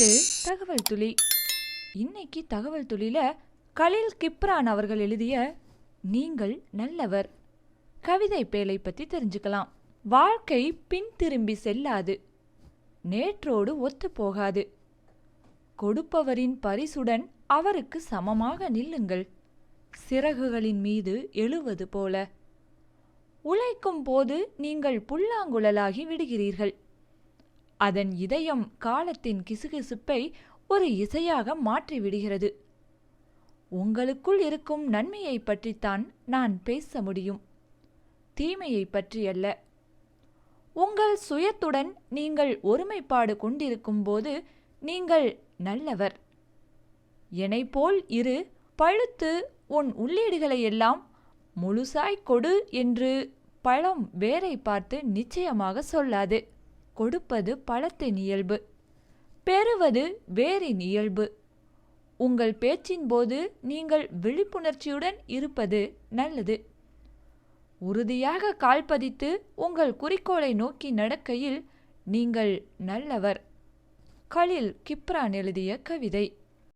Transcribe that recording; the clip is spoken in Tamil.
இது தகவல் துளி. இன்னைக்கு தகவல் துளியில கலில் கிப்ரான் அவர்கள் எழுதிய நீங்கள் நல்லவர். கவிதை பேலை பத்தி தெரிஞ்சுக்கலாம். வாழ்க்கை பின் திரும்பி செல்லாது. நேற்றோடு ஒத்து போகாது. கொடுப்பவரின் பரிசுடன் அவருக்கு சமமாக நில்லுங்கள். சிறகுகளின் மீது எழுவது போல. உழைக்கும் போது நீங்கள் புல்லாங்குழலாகி விடுகிறீர்கள். அதன் இதயம் காலத்தின் கிசுகிசுப்பை ஒரு இசையாக மாற்றிவிடுகிறது. உங்களுக்குள் இருக்கும் நன்மையை பற்றித்தான் நான் பேச முடியும். தீமையை பற்றியல்ல. உங்கள் சுயத்துடன் நீங்கள் ஒருமைப்பாடு கொண்டிருக்கும் போது நீங்கள் நல்லவர். போல் இரு பழுத்து உன் உள்ளீடுகளை எல்லாம் முழுசாய் கொடு என்று பழம் வேரை பார்த்து நிச்சயமாக சொல்லாது. கொடுப்பது பழத்தின் இயல்பு பெறுவது வேறின் இயல்பு. உங்கள் பேச்சின் போது நீங்கள் விழிப்புணர்ச்சியுடன் இருப்பது நல்லது. உறுதியாக கால்பதித்து உங்கள் குறிக்கோளை நோக்கி நடக்கையில் நீங்கள் நல்லவர். கலில் கிப்ரான் எழுதிய கவிதை.